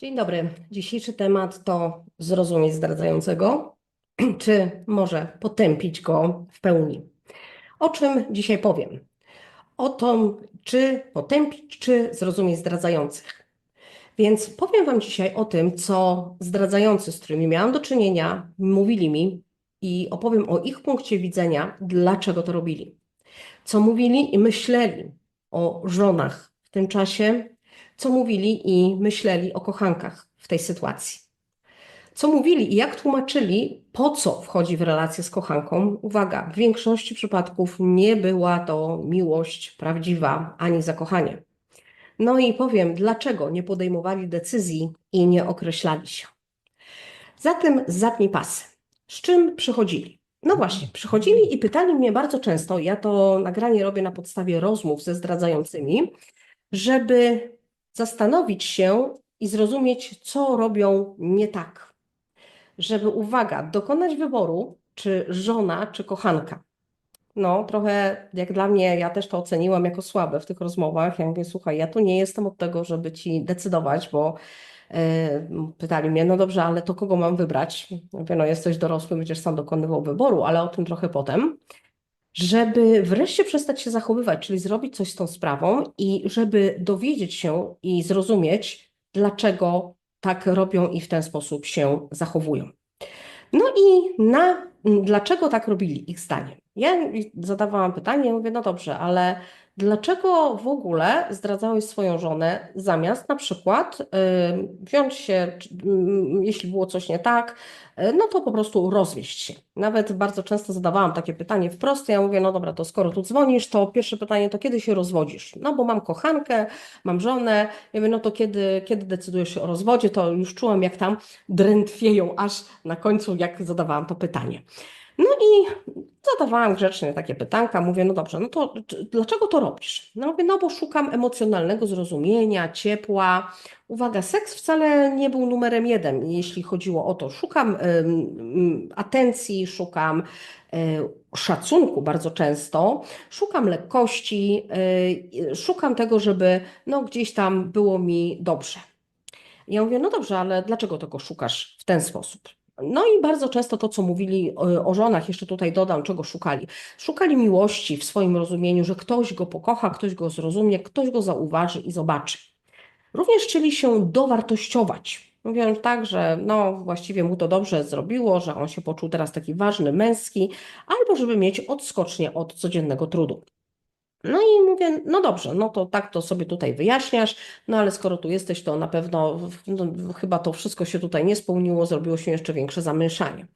Dzień dobry. Dzisiejszy temat to zrozumieć zdradzającego, czy może potępić go w pełni. O czym dzisiaj powiem? O tym, czy potępić, czy zrozumieć zdradzających. Więc powiem Wam dzisiaj o tym, co zdradzający, z którymi miałam do czynienia, mówili mi i opowiem o ich punkcie widzenia, dlaczego to robili. Co mówili i myśleli o żonach w tym czasie, co mówili i myśleli o kochankach w tej sytuacji. Co mówili i jak tłumaczyli, po co wchodzi w relację z kochanką. Uwaga, w większości przypadków nie była to miłość prawdziwa ani zakochanie. No i powiem, dlaczego nie podejmowali decyzji i nie określali się. Zatem zapnij pasy. Z czym przychodzili? No właśnie, przychodzili i pytali mnie bardzo często, ja to nagranie robię na podstawie rozmów ze zdradzającymi, żeby zastanowić się i zrozumieć, co robią nie tak. Żeby, uwaga, dokonać wyboru, czy żona, czy kochanka. No, trochę jak dla mnie, ja też to oceniłam jako słabe w tych rozmowach. Ja mówię, słuchaj, ja tu nie jestem od tego, żeby ci decydować, bo e, pytali mnie, no dobrze, ale to kogo mam wybrać? Mówię, no jesteś dorosły, będziesz sam dokonywał wyboru, ale o tym trochę potem żeby wreszcie przestać się zachowywać, czyli zrobić coś z tą sprawą i żeby dowiedzieć się i zrozumieć, dlaczego tak robią i w ten sposób się zachowują. No i na dlaczego tak robili, ich zdaniem. Ja zadawałam pytanie, mówię, no dobrze, ale dlaczego w ogóle zdradzałeś swoją żonę, zamiast na przykład wziąć się, y, jeśli było coś nie tak, y, no to po prostu rozwieść się. Nawet bardzo często zadawałam takie pytanie wprost, ja mówię, no dobra, to skoro tu dzwonisz, to pierwsze pytanie to kiedy się rozwodzisz? No bo mam kochankę, mam żonę, ja mówię, no to kiedy, kiedy decydujesz się o rozwodzie, to już czułam jak tam drętwieją aż na końcu, jak zadawałam to pytanie. No i zadawałam grzecznie takie pytanka, mówię, no dobrze, no to dlaczego to robisz? No mówię, no bo szukam emocjonalnego zrozumienia, ciepła. Uwaga, seks wcale nie był numerem jeden, jeśli chodziło o to. Szukam atencji, szukam um, szacunku bardzo często, szukam lekkości, um, szukam tego, żeby no, gdzieś tam było mi dobrze. Ja mówię, no dobrze, ale dlaczego tego szukasz w ten sposób? No i bardzo często to, co mówili o żonach, jeszcze tutaj dodam, czego szukali. Szukali miłości w swoim rozumieniu, że ktoś go pokocha, ktoś go zrozumie, ktoś go zauważy i zobaczy. Również chcieli się dowartościować. Mówią tak, że no właściwie mu to dobrze zrobiło, że on się poczuł teraz taki ważny, męski, albo żeby mieć odskocznie od codziennego trudu. No i mówię, no dobrze, no to tak to sobie tutaj wyjaśniasz, no ale skoro tu jesteś, to na pewno no, chyba to wszystko się tutaj nie spełniło, zrobiło się jeszcze większe zamieszanie.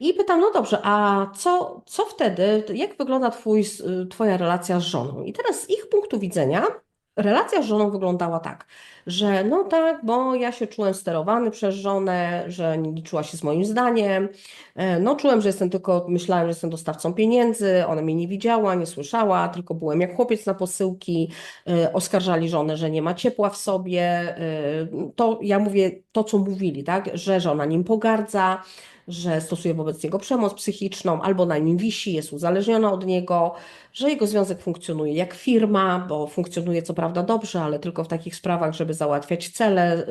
I pytam, no dobrze, a co, co wtedy, jak wygląda twój, Twoja relacja z żoną? I teraz z ich punktu widzenia relacja z żoną wyglądała tak, że no tak, bo ja się czułem sterowany przez żonę, że nie liczyła się z moim zdaniem, e, no czułem, że jestem tylko, myślałem, że jestem dostawcą pieniędzy, ona mnie nie widziała, nie słyszała, tylko byłem jak chłopiec na posyłki, e, oskarżali żonę, że nie ma ciepła w sobie, e, to ja mówię to, co mówili, tak, że żona nim pogardza, że stosuje wobec niego przemoc psychiczną, albo na nim wisi, jest uzależniona od niego, że jego związek funkcjonuje jak firma, bo funkcjonuje co prawda dobrze, ale tylko w takich sprawach, żeby załatwiać cele, y,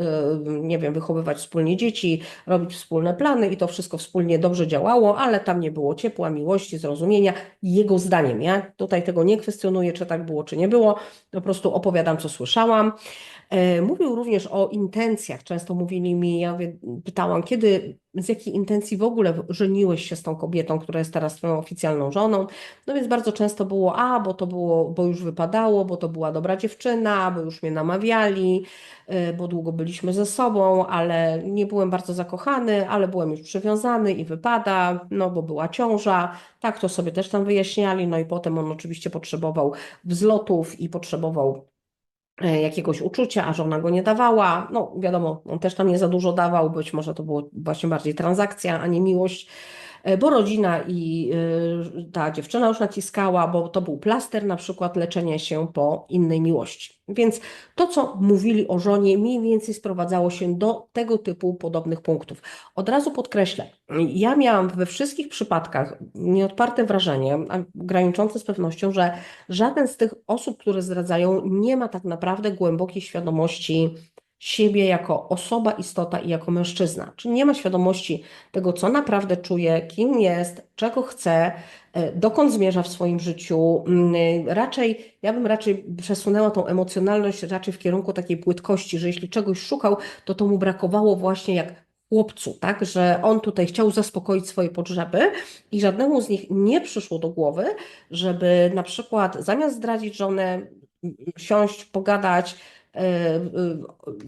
nie wiem, wychowywać wspólnie dzieci, robić wspólne plany i to wszystko wspólnie dobrze działało, ale tam nie było ciepła, miłości, zrozumienia. Jego zdaniem, ja tutaj tego nie kwestionuję, czy tak było, czy nie było, po prostu opowiadam, co słyszałam. E, mówił również o intencjach. Często mówili mi, ja pytałam, kiedy, z jakiej intencji w ogóle żeniłeś się z tą kobietą, która jest teraz twoją oficjalną żoną. No więc bardzo często było, a, bo to było, bo już wypadało, bo to była dobra dziewczyna, bo już mnie namawiali, e, bo długo byliśmy ze sobą, ale nie byłem bardzo zakochany, ale byłem już przywiązany i wypada, no bo była ciąża. Tak to sobie też tam wyjaśniali. No i potem on oczywiście potrzebował wzlotów i potrzebował jakiegoś uczucia, a żona go nie dawała. No wiadomo, on też tam nie za dużo dawał, być może to było właśnie bardziej transakcja, a nie miłość. E, bo rodzina i e, ta dziewczyna już naciskała, bo to był plaster na przykład leczenia się po innej miłości. Więc to, co mówili o żonie, mniej więcej sprowadzało się do tego typu podobnych punktów. Od razu podkreślę, ja miałam we wszystkich przypadkach nieodparte wrażenie, graniczące z pewnością, że żaden z tych osób, które zdradzają, nie ma tak naprawdę głębokiej świadomości siebie jako osoba, istota i jako mężczyzna. Czyli nie ma świadomości tego, co naprawdę czuje, kim jest, czego chce, e, dokąd zmierza w swoim życiu. Mm, Raczej, ja bym raczej przesunęła tą emocjonalność raczej w kierunku takiej płytkości, że jeśli czegoś szukał, to to mu brakowało właśnie jak chłopcu, tak, że on tutaj chciał zaspokoić swoje potrzeby i żadnemu z nich nie przyszło do głowy, żeby na przykład zamiast zdradzić żonę, siąść, pogadać,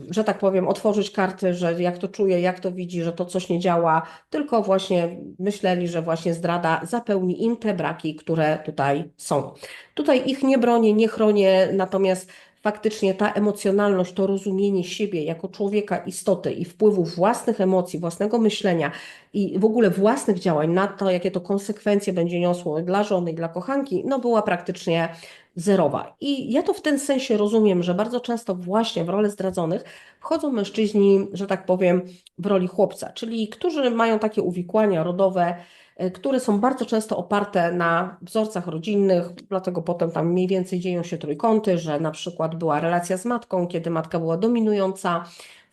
że tak powiem, otworzyć karty, że jak to czuje, jak to widzi, że to coś nie działa, tylko właśnie myśleli, że właśnie zdrada zapełni im te braki, które tutaj są. Tutaj ich nie bronię, nie chronię, natomiast faktycznie ta emocjonalność, to rozumienie siebie jako człowieka, istoty i wpływów własnych emocji, własnego myślenia i w ogóle własnych działań na to, jakie to konsekwencje będzie niosło dla żony i dla kochanki, no była praktycznie zerowa. I ja to w ten sensie rozumiem, że bardzo często właśnie w rolę zdradzonych wchodzą mężczyźni, że tak powiem, w roli chłopca, czyli którzy mają takie uwikłania rodowe, y, które są bardzo często oparte na wzorcach rodzinnych, dlatego potem tam mniej więcej dzieją się trójkąty, że na przykład była relacja z matką, kiedy matka była dominująca,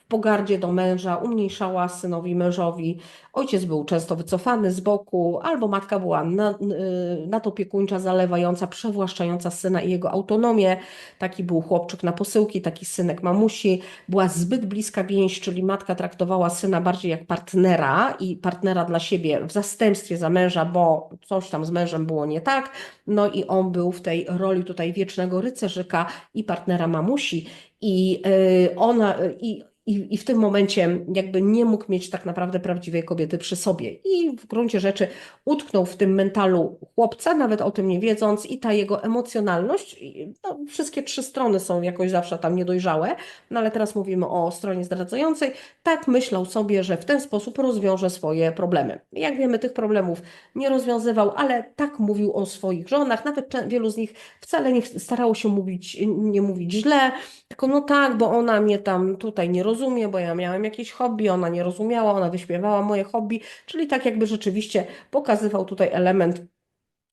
pogardzie do męża, umniejszała synowi mężowi. Ojciec był często wycofany z boku, albo matka była na- y, nadopiekuńcza, zalewająca, przewłaszczająca syna i jego autonomię. Taki był chłopczyk na posyłki, taki synek mamusi. Była zbyt bliska więź, czyli matka traktowała syna bardziej jak partnera i partnera dla siebie w zastępstwie za męża, bo coś tam z mężem było nie tak. No i on był w tej roli tutaj wiecznego rycerzyka i partnera mamusi. I y, ona, i i, I w tym momencie jakby nie mógł mieć tak naprawdę prawdziwej kobiety przy sobie. I w gruncie rzeczy utknął w tym mentalu chłopca, nawet o tym nie wiedząc, i ta jego emocjonalność, no, wszystkie trzy strony są jakoś zawsze tam niedojrzałe, no ale teraz mówimy o stronie zdradzającej, tak myślał sobie, że w ten sposób rozwiąże swoje problemy. Jak wiemy, tych problemów nie rozwiązywał, ale tak mówił o swoich żonach, nawet wielu z nich wcale nie starało się mówić, nie mówić źle, tylko no tak, bo ona mnie tam tutaj nie rozumie, bo ja miałem jakieś hobby, ona nie rozumiała, ona wyśpiewała moje hobby, czyli tak jakby rzeczywiście pokazywał tutaj element,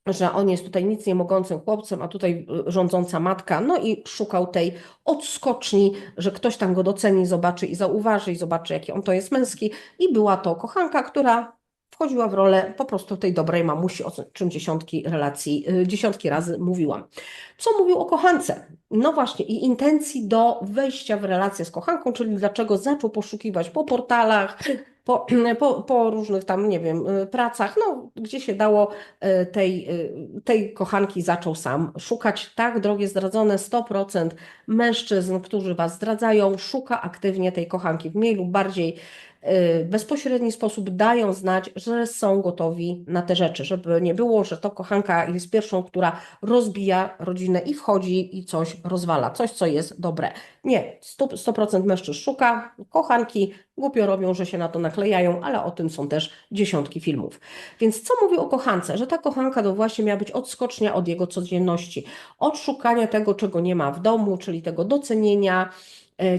że on jest tutaj nic nie mogącym chłopcem, a tutaj y, rządząca matka, no i szukał tej odskoczni, że ktoś tam go doceni, zobaczy i zauważy i zobaczy, jaki on to jest męski. I była to kochanka, która wchodziła w rolę po prostu tej dobrej mamusi, o czym dziesiątki relacji, y, dziesiątki razy mówiłam. Co mówił o kochance? No właśnie, i intencji do wejścia w relację z kochanką, czyli dlaczego zaczął poszukiwać po portalach, po, po, po różnych tam, nie wiem, y, pracach, no, gdzie się dało y, tej, tej kochanki zaczął sam szukać. Tak, drogie zdradzone, 100% mężczyzn, którzy was zdradzają, szuka aktywnie tej kochanki w mniej lub bardziej bezpośredni sposób dają znać, że są gotowi na te rzeczy, żeby nie było, że to kochanka jest pierwszą, która rozbija rodzinę i wchodzi i coś rozwala, coś, co jest dobre. Nie, 100%, 100% mężczyzn szuka, kochanki głupio robią, że się na to naklejają, ale o tym są też dziesiątki filmów. Więc co mówił o kochance? Że ta kochanka to właśnie miała być odskocznia od jego codzienności, od szukania tego, czego nie ma w domu, czyli tego docenienia,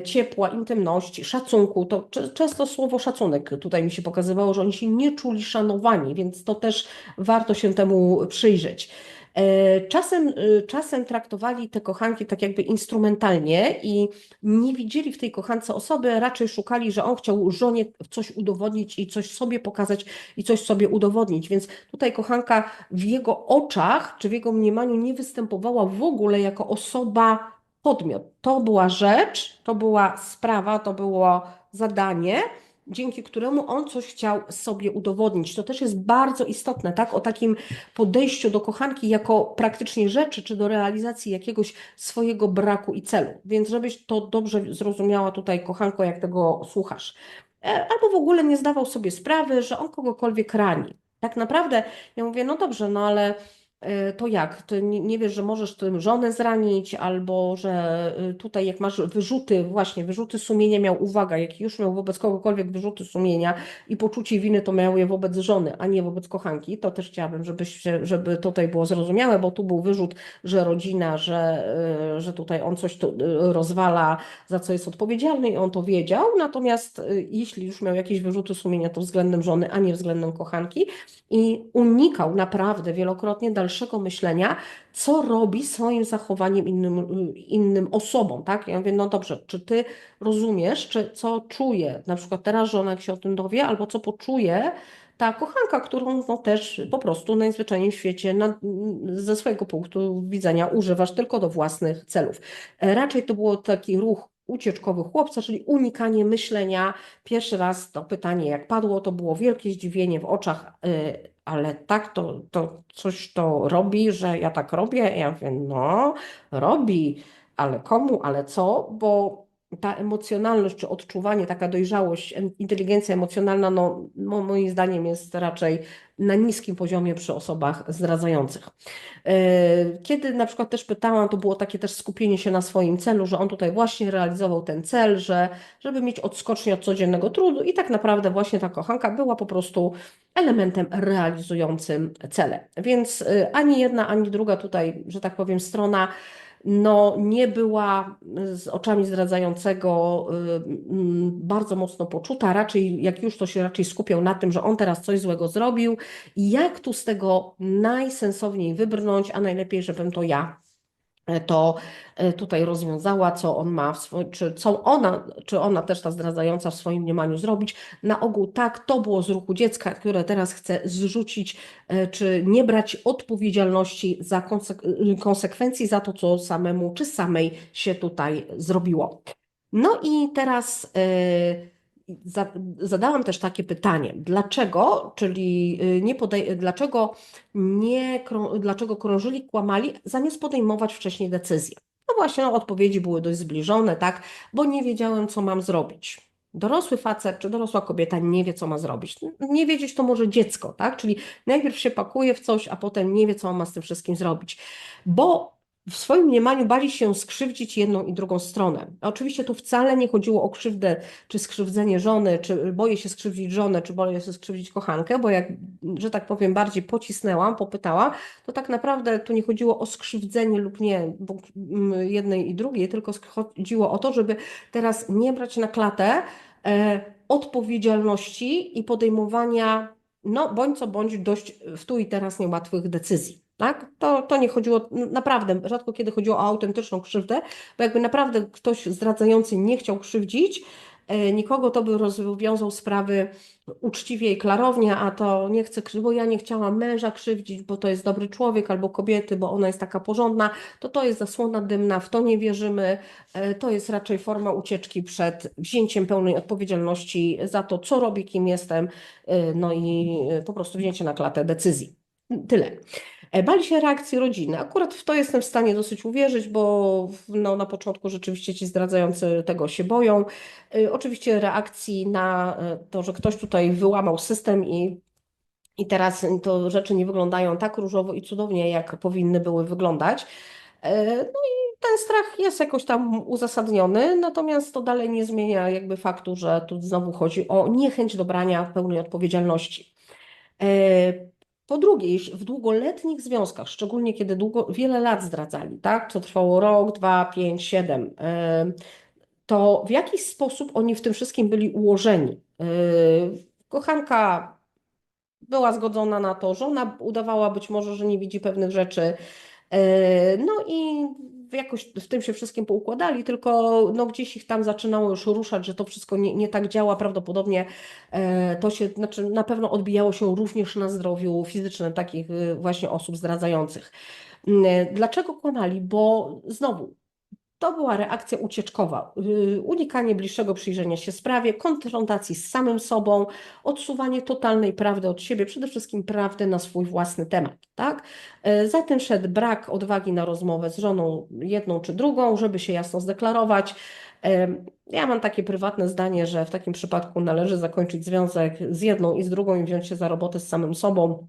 ciepła, intymności, szacunku. To często słowo szacunek tutaj mi się pokazywało, że oni się nie czuli szanowani, więc to też warto się temu przyjrzeć. E, Czasem, e, czasem traktowali te kochanki tak jakby instrumentalnie i nie widzieli w tej kochance osoby, raczej szukali, że on chciał żonie coś udowodnić i coś sobie pokazać i coś sobie udowodnić. Więc tutaj kochanka w jego oczach czy w jego mniemaniu nie występowała w ogóle jako osoba, podmiot. To była rzecz, to była sprawa, to było zadanie, dzięki któremu on coś chciał sobie udowodnić. To też jest bardzo istotne, tak? O takim podejściu do kochanki jako praktycznie rzeczy, czy do realizacji jakiegoś swojego braku i celu. Więc żebyś to dobrze zrozumiała tutaj, kochanko, jak tego słuchasz. E, Albo w ogóle nie zdawał sobie sprawy, że on kogokolwiek rani. Tak naprawdę ja mówię, no dobrze, no ale to jak? Ty nie, nie wiesz, że możesz tym żonę zranić, albo że e, tutaj jak masz wyrzuty, właśnie wyrzuty sumienia miał, uwaga, jak już miał wobec kogokolwiek wyrzuty sumienia i poczucie winy, to miał je wobec żony, a nie wobec kochanki. To też chciałabym, żebyś, żeby tutaj było zrozumiałe, bo tu był wyrzut, że rodzina, że, e, że tutaj on coś tu e, rozwala, za co jest odpowiedzialny i on to wiedział. Natomiast e, jeśli już miał jakieś wyrzuty sumienia, to względem żony, a nie względem kochanki i unikał naprawdę wielokrotnie dalszego dalszego myślenia, co robi swoim zachowaniem innym, innym osobom, tak? Ja mówię, no dobrze, czy ty rozumiesz, czy co czuje, na przykład teraz żona jak się o tym dowie, albo co poczuje ta kochanka, którą no, też po prostu najzwyczajniej w świecie na, ze swojego punktu widzenia używasz tylko do własnych celów. Raczej to było taki ruch ucieczkowy chłopca, czyli unikanie myślenia. Pierwszy raz to pytanie, jak padło, to było wielkie zdziwienie w oczach, y, ale tak, to, to coś to robi, że ja tak robię. Ja mówię, no, robi, ale komu, ale co? Bo ta emocjonalność czy odczuwanie, taka dojrzałość, inteligencja emocjonalna, no, mo- moim zdaniem jest raczej na niskim poziomie przy osobach zdradzających. E, Kiedy na przykład też pytałam, to było takie też skupienie się na swoim celu, że on tutaj właśnie realizował ten cel, że żeby mieć odskocznię od codziennego trudu i tak naprawdę właśnie ta kochanka była po prostu elementem realizującym cele. Więc y, ani jedna, ani druga tutaj, że tak powiem, strona no, nie była z oczami zdradzającego y, bardzo mocno poczuta. Raczej, jak już to się raczej skupiał na tym, że on teraz coś złego zrobił i jak tu z tego najsensowniej wybrnąć, a najlepiej, żebym to ja to e, tutaj rozwiązała, co on ma, w swo- czy co ona, czy ona też ta zdradzająca w swoim mniemaniu zrobić. Na ogół tak, to było z ruchu dziecka, które teraz chce zrzucić, e, czy nie brać odpowiedzialności za konsek- konsekwencji za to, co samemu czy samej się tutaj zrobiło. No i teraz e, za- zadałam też takie pytanie, dlaczego, czyli y, nie podej- dlaczego nie, krą- dlaczego krążyli, kłamali, zamiast podejmować wcześniej decyzję? No właśnie, no, odpowiedzi były dość zbliżone, tak, bo nie wiedziałem, co mam zrobić. Dorosły facet czy dorosła kobieta nie wie, co ma zrobić. Nie wiedzieć to może dziecko, tak? Czyli najpierw się pakuje w coś, a potem nie wie, co ma z tym wszystkim zrobić. Bo w swoim mniemaniu bali się skrzywdzić jedną i drugą stronę. Oczywiście tu wcale nie chodziło o krzywdę czy skrzywdzenie żony, czy boję się skrzywdzić żonę, czy boję się skrzywdzić kochankę, bo jak, że tak powiem, bardziej pocisnęłam, popytałam, to tak naprawdę tu nie chodziło o skrzywdzenie lub nie mm, jednej i drugiej, tylko chodziło o to, żeby teraz nie brać na klatę e, odpowiedzialności i podejmowania, no bądź co bądź, dość w tu i teraz niełatwych decyzji. Tak? To, to nie chodziło, naprawdę, rzadko kiedy chodziło o autentyczną krzywdę, bo jakby naprawdę ktoś zdradzający nie chciał krzywdzić e, nikogo, to by rozwiązał sprawy uczciwie i klarownie, a to nie chcę, bo ja nie chciałam męża krzywdzić, bo to jest dobry człowiek, albo kobiety, bo ona jest taka porządna, to to jest zasłona dymna, w to nie wierzymy. E, To jest raczej forma ucieczki przed wzięciem pełnej odpowiedzialności za to, co robię, kim jestem, e, no i po prostu wzięcie na klatę decyzji. Tyle. E, Bali się reakcji rodziny. Akurat w to jestem w stanie dosyć uwierzyć, bo no, na początku rzeczywiście ci zdradzający tego się boją. Y, Oczywiście reakcji na e, to, że ktoś tutaj wyłamał system i, i teraz to rzeczy nie wyglądają tak różowo i cudownie, jak powinny były wyglądać. E, No i ten strach jest jakoś tam uzasadniony, natomiast to dalej nie zmienia jakby faktu, że tu znowu chodzi o niechęć do brania pełnej odpowiedzialności. Po drugie, w długoletnich związkach, szczególnie kiedy długo, wiele lat zdradzali, tak, co trwało rok, dwa, pięć, siedem, to w jakiś sposób oni w tym wszystkim byli ułożeni. Kochanka była zgodzona na to, żona udawała być może, że nie widzi pewnych rzeczy. No i jakoś w tym się wszystkim poukładali, tylko no gdzieś ich tam zaczynało już ruszać, że to wszystko nie, nie tak działa. Prawdopodobnie e, to się, znaczy na pewno odbijało się również na zdrowiu fizycznym takich e, właśnie osób zdradzających. Dlaczego kłamali? Bo znowu to była reakcja ucieczkowa, yy, unikanie bliższego przyjrzenia się sprawie, konfrontacji z samym sobą, odsuwanie totalnej prawdy od siebie, przede wszystkim prawdy na swój własny temat, tak? Yy, Za tym szedł brak odwagi na rozmowę z żoną jedną czy drugą, żeby się jasno zdeklarować. Yy, Ja mam takie prywatne zdanie, że w takim przypadku należy zakończyć związek z jedną i z drugą i wziąć się za robotę z samym sobą.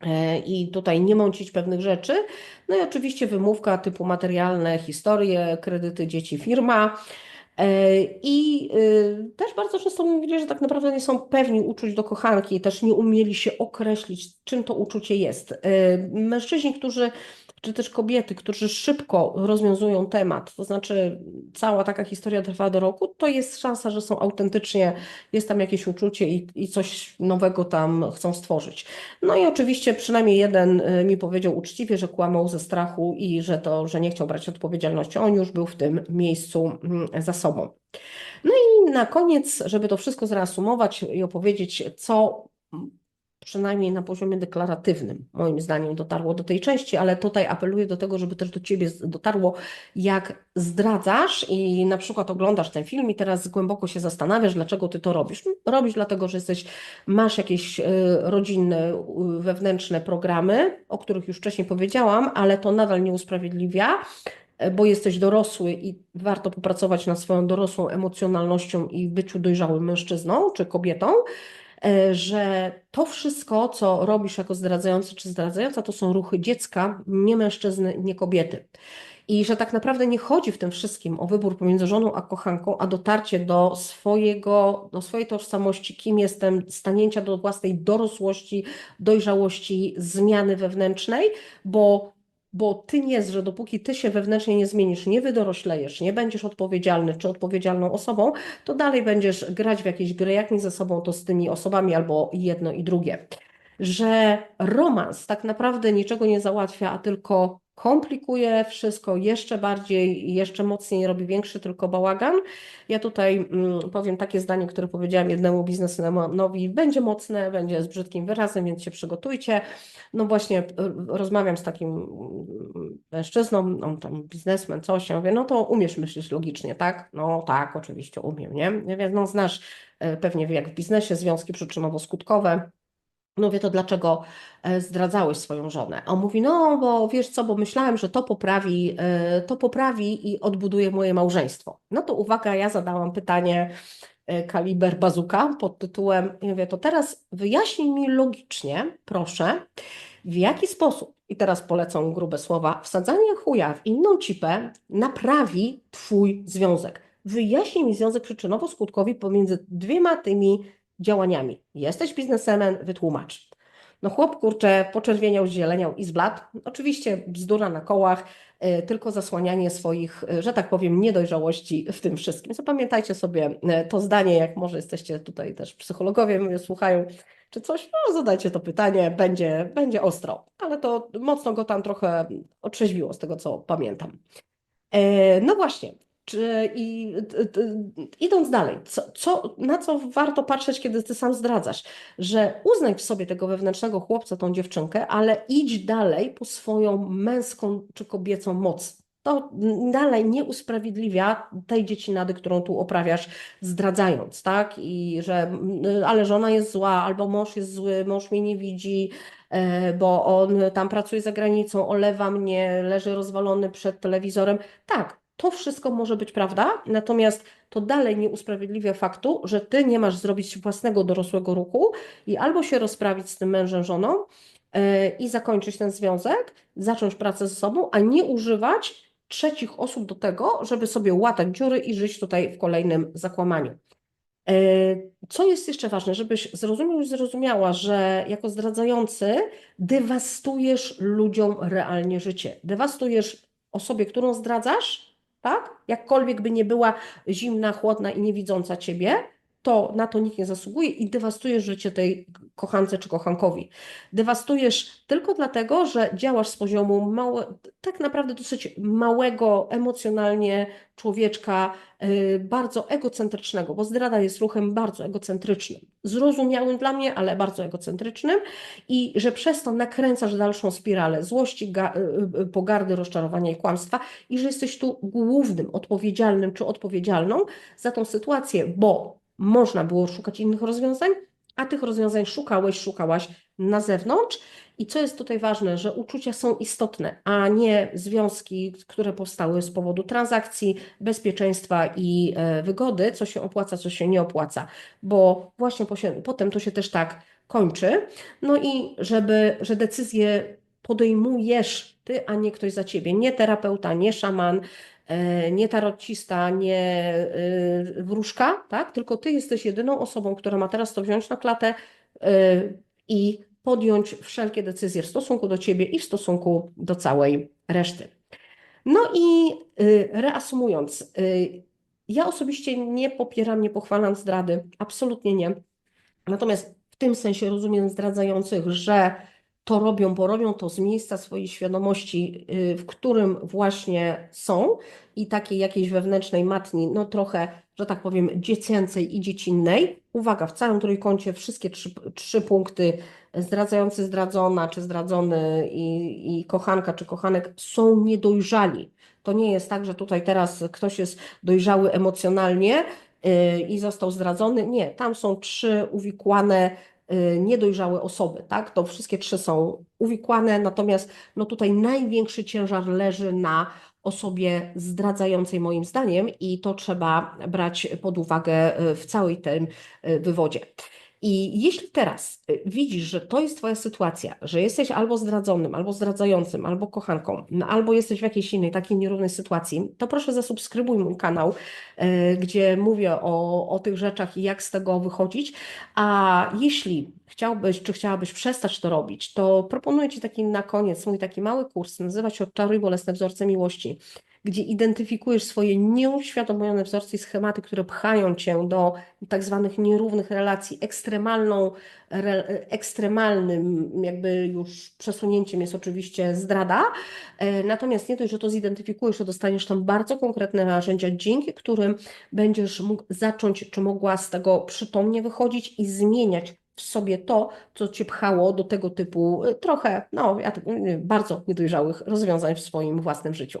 E, i tutaj nie mącić pewnych rzeczy. No i oczywiście wymówka typu materialne, historie, kredyty, dzieci, firma. E, I y, też bardzo często mówili, że tak naprawdę nie są pewni uczuć do kochanki, też nie umieli się określić, czym to uczucie jest. E, Mężczyźni, którzy czy też kobiety, którzy szybko rozwiązują temat, to znaczy cała taka historia trwa do roku, to jest szansa, że są autentycznie, jest tam jakieś uczucie i, i coś nowego tam chcą stworzyć. No i oczywiście przynajmniej jeden y, mi powiedział uczciwie, że kłamał ze strachu i że to, że nie chciał brać odpowiedzialności. On już był w tym miejscu mm, za sobą. No i na koniec, żeby to wszystko zreasumować i opowiedzieć, co przynajmniej na poziomie deklaratywnym, moim zdaniem, dotarło do tej części, ale tutaj apeluję do tego, żeby też do Ciebie dotarło, jak zdradzasz i na przykład oglądasz ten film i teraz głęboko się zastanawiasz, dlaczego Ty to robisz. Robisz dlatego, że jesteś, masz jakieś y, rodzinne, wewnętrzne programy, o których już wcześniej powiedziałam, ale to nadal nie usprawiedliwia e, bo jesteś dorosły i warto popracować nad swoją dorosłą emocjonalnością i byciu dojrzałym mężczyzną czy kobietą. E, że to wszystko, co robisz jako zdradzający czy zdradzająca, to są ruchy dziecka, nie mężczyzny, nie kobiety. I że tak naprawdę nie chodzi w tym wszystkim o wybór pomiędzy żoną a kochanką, a dotarcie do swojego, do swojej tożsamości, kim jestem, stanięcia do własnej dorosłości, dojrzałości, zmiany wewnętrznej, bo bo ty nie jest, że dopóki ty się wewnętrznie nie zmienisz, nie wydoroślejesz, nie będziesz odpowiedzialny czy odpowiedzialną osobą, to dalej będziesz grać w jakieś gry, jak nie ze sobą, to z tymi osobami albo jedno i drugie. Że romans tak naprawdę niczego nie załatwia, a tylko komplikuje wszystko jeszcze bardziej i jeszcze mocniej robi większy tylko bałagan. Ja tutaj mm, powiem takie zdanie, które powiedziałam jednemu biznesmenowi, będzie mocne, będzie z brzydkim wyrazem, więc się przygotujcie. No właśnie rozmawiam z takim mm, mężczyzną, tam biznesmen, coś, ja mówię, no to umiesz myśleć logicznie, tak? No tak, oczywiście umiem, nie? Wiem, no znasz e, pewnie jak w biznesie związki przyczynowo-skutkowe, wie to dlaczego e, zdradzałeś swoją żonę? On mówi, no bo wiesz co, bo myślałem, że to poprawi, e, to poprawi i odbuduje moje małżeństwo. No to uwaga, ja zadałam pytanie e, kaliber bazuka pod tytułem, ja mówię, to teraz wyjaśnij mi logicznie, proszę, w jaki sposób, i teraz polecą grube słowa, wsadzanie chuja w inną cipę naprawi Twój związek. Wyjaśnij mi związek przyczynowo-skutkowy pomiędzy dwiema tymi działaniami. Jesteś biznesmenem, wytłumacz. No chłop, kurczę, poczerwieniał, zieleniał i zbladł. Oczywiście bzdura na kołach, y, tylko zasłanianie swoich, y, że tak powiem, niedojrzałości w tym wszystkim. Zapamiętajcie sobie y, to zdanie, jak może jesteście tutaj też psychologowie, mnie słuchają, czy coś, no zadajcie to pytanie, będzie, będzie ostro, ale to mocno go tam trochę otrzeźwiło z tego, co pamiętam. E, no właśnie, czy, I idąc dalej, co, co, na co warto patrzeć, kiedy ty sam zdradzasz? Że uznaj w sobie tego wewnętrznego chłopca, tą dziewczynkę, ale idź dalej po swoją męską czy kobiecą moc. To dalej nie usprawiedliwia tej dziecinady, którą tu oprawiasz, zdradzając, tak? I że ale żona jest zła, albo mąż jest zły, mąż mnie nie widzi, e, bo on tam pracuje za granicą, olewa mnie, leży rozwalony przed telewizorem. Tak, to wszystko może być prawda, natomiast to dalej nie usprawiedliwia faktu, że ty nie masz zrobić własnego dorosłego ruchu i albo się rozprawić z tym mężem, żoną yy, i zakończyć ten związek, zacząć pracę ze sobą, a nie używać trzecich osób do tego, żeby sobie łatać dziury i żyć tutaj w kolejnym zakłamaniu. E, co jest jeszcze ważne, żebyś zrozumiał i zrozumiała, że jako zdradzający dewastujesz ludziom realnie życie. Dewastujesz osobie, którą zdradzasz, tak? Jakkolwiek by nie była zimna, chłodna i niewidząca ciebie, to na to nikt nie zasługuje i dewastujesz życie tej kochance czy kochankowi. Dewastujesz tylko dlatego, że działasz z poziomu tak naprawdę dosyć małego emocjonalnie człowieczka, yy, bardzo egocentrycznego, bo zdrada jest ruchem bardzo egocentrycznym, zrozumiałym dla mnie, ale bardzo egocentrycznym i że przez to nakręcasz dalszą spiralę złości, yy, pogardy, rozczarowania i kłamstwa i że jesteś tu głównym, odpowiedzialnym czy odpowiedzialną za tą sytuację, bo można było szukać innych rozwiązań, a tych rozwiązań szukałeś, szukałaś na zewnątrz. I co jest tutaj ważne, że uczucia są istotne, a nie związki, które powstały z powodu transakcji, bezpieczeństwa i e, wygody, co się opłaca, co się nie opłaca, bo właśnie potem to się też tak kończy. No i żeby, że decyzje podejmujesz ty, a nie ktoś za ciebie, nie terapeuta, nie szaman, nie tarotista, nie e, wróżka, tak? tylko ty jesteś jedyną osobą, która ma teraz to wziąć na klatę e, i podjąć wszelkie decyzje w stosunku do ciebie i w stosunku do całej reszty. No i reasumując, ja osobiście nie popieram, nie pochwalam zdrady, absolutnie nie. Natomiast w tym sensie rozumiem zdradzających, że to robią, bo robią to z miejsca swojej świadomości, y, w którym właśnie są i takiej jakiejś wewnętrznej matni, no trochę, że tak powiem, dziecięcej i dziecinnej. Uwaga, w całym trójkącie wszystkie trzy, trzy punkty zdradzający, zdradzona, czy zdradzony i, i kochanka, czy kochanek są niedojrzali. To nie jest tak, że tutaj teraz ktoś jest dojrzały emocjonalnie y, i został zdradzony. Nie, tam są trzy uwikłane, niedojrzałe osoby, tak? To wszystkie trzy są uwikłane, natomiast no tutaj największy ciężar leży na osobie zdradzającej moim zdaniem i to trzeba brać pod uwagę y, w całej tym y, wywodzie. I jeśli teraz y, widzisz, że to jest Twoja sytuacja, że jesteś albo zdradzonym, albo zdradzającym, albo kochanką, no, albo jesteś w jakiejś innej takiej nierównej sytuacji, to proszę zasubskrybuj mój kanał, y, gdzie mówię o, o tych rzeczach i jak z tego wychodzić. A jeśli chciałbyś, czy chciałabyś przestać to robić, to proponuję Ci taki na koniec mój taki mały kurs, nazywa się Odczaruj bolesne wzorce miłości gdzie identyfikujesz swoje nieuświadomione wzorce i schematy, które pchają cię do tak zwanych nierównych relacji. Ekstremalną, re, ekstremalnym jakby już przesunięciem jest oczywiście zdrada. E, Natomiast nie dość, że to zidentyfikujesz, to dostaniesz tam bardzo konkretne narzędzia, dzięki którym będziesz mógł zacząć, czy mogła z tego przytomnie wychodzić i zmieniać w sobie to, co cię pchało do tego typu y, trochę, no, tak, y, bardzo niedojrzałych rozwiązań w swoim własnym życiu.